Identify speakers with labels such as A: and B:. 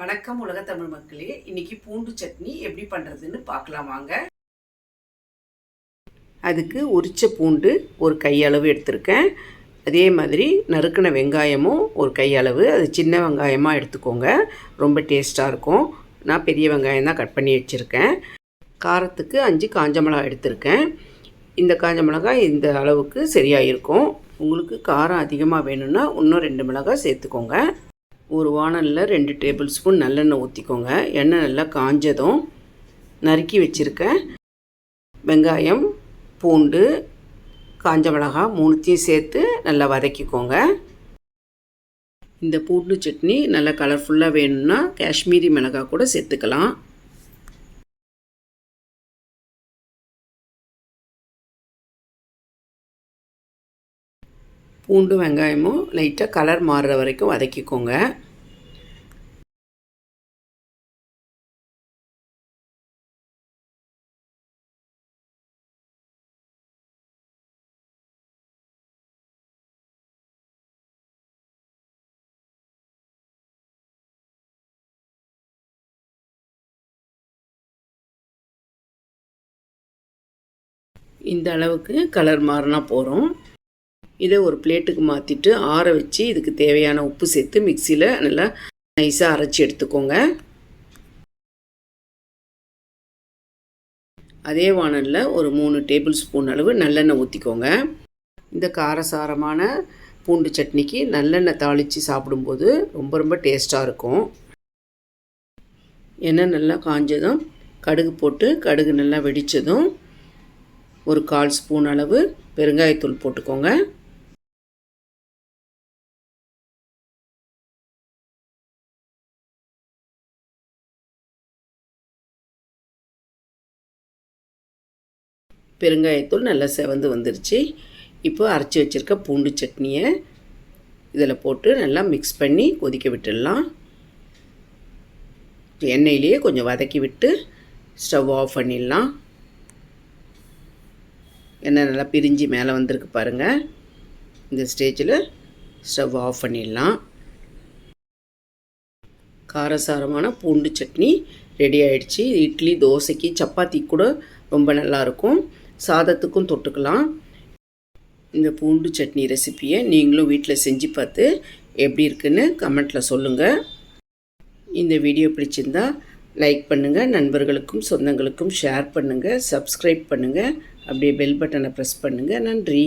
A: வணக்கம் உலக தமிழ் மக்களே. இன்னைக்கு பூண்டு சட்னி எப்படி பண்ணுறதுன்னு பார்க்கலாம் வாங்க. அதுக்கு உரிச்ச பூண்டு ஒரு கையளவு எடுத்திருக்கேன். அதே மாதிரி நறுக்கின வெங்காயமும் ஒரு கையளவு அது சின்ன வெங்காயமாக எடுத்துக்கோங்க. ரொம்ப டேஸ்ட்டாக இருக்கும். நான் பெரிய வெங்காயம் தான் கட் பண்ணி வச்சுருக்கேன். காரத்துக்கு அஞ்சு காஞ்ச மிளகாய் எடுத்திருக்கேன். இந்த காஞ்ச மிளகாய் இந்த அளவுக்கு சரியாக இருக்கும் உங்களுக்கு காரம் அதிகமாக வேணும்னா இன்னும் ரெண்டு மிளகாய் சேர்த்துக்கோங்க. ஒரு வானலில் ரெண்டு டேபிள் ஸ்பூன் நல்லெண்ணெய் ஊற்றிக்கோங்க எண்ணெய் நல்லா காஞ்சதும் நறுக்கி வச்சுருக்க வெங்காயம் பூண்டு காஞ்ச மிளகாய் மூணுத்தையும் சேர்த்து நல்லா வதக்கிக்கோங்க. இந்த பூண்டு சட்னி நல்லா கலர்ஃபுல்லாக வேணும்னா காஷ்மீரி மிளகாய் கூட சேர்த்துக்கலாம். பூண்டு வெங்காயமும் லைட்டாக கலர் மாறுற வரைக்கும் வதக்கிக்கோங்க. இந்த அளவுக்கு கலர் மாறினா போகிறோம் இதை ஒரு பிளேட்டுக்கு மாற்றிட்டு ஆற வச்சு இதுக்கு தேவையான உப்பு சேர்த்து மிக்சியில் நல்லா நைஸாக அரைச்சி எடுத்துக்கோங்க. அதே வானலில் ஒரு மூணு டேபிள் ஸ்பூன் அளவு நல்லெண்ணெய் ஊற்றிக்கோங்க இந்த காரசாரமான பூண்டு சட்னிக்கு நல்லெண்ணெய் தாளித்து சாப்பிடும்போது ரொம்ப ரொம்ப டேஸ்ட்டாக இருக்கும். எண்ணெய் நல்லா காஞ்சதும் கடுகு போட்டு கடுகு நல்லா வெடித்ததும் ஒரு கால் ஸ்பூன் அளவு பெருங்காயத்தூள் போட்டுக்கோங்க. பெருங்காயத்தூள் நல்லா செவந்து வந்துருச்சு. இப்போ அரைச்சி வச்சுருக்க பூண்டு சட்னியை இதில் போட்டு நல்லா மிக்ஸ் பண்ணி கொதிக்க விட்டுடலாம். எண்ணெயிலேயே கொஞ்சம் வதக்கி விட்டு ஸ்டவ் ஆஃப் பண்ணிடலாம். எண்ணெய் நல்லா பிரிஞ்சு மேலே வந்திருக்கு பாருங்கள் இந்த ஸ்டேஜில் ஸ்டவ் ஆஃப் பண்ணிடலாம். காரசாரமான பூண்டு சட்னி ரெடி ஆகிடுச்சு இட்லி தோசைக்கு சப்பாத்தி கூட ரொம்ப நல்லாயிருக்கும் சாதத்துக்கும் தொட்டுக்கலாம். இந்த பூண்டு சட்னி ரெசிப்பியை நீங்களும் வீட்டில் செஞ்சு பார்த்து எப்படி இருக்குன்னு கமெண்ட்டில் சொல்லுங்கள் இந்த வீடியோ பிடிச்சிருந்தா லைக் பண்ணுங்கள் நண்பர்களுக்கும் சொந்தங்களுக்கும் ஷேர் பண்ணுங்கள் சப்ஸ்கிரைப் பண்ணுங்கள் அப்படியே பெல் பட்டனை ப்ரெஸ் பண்ணுங்கள் நன்றி.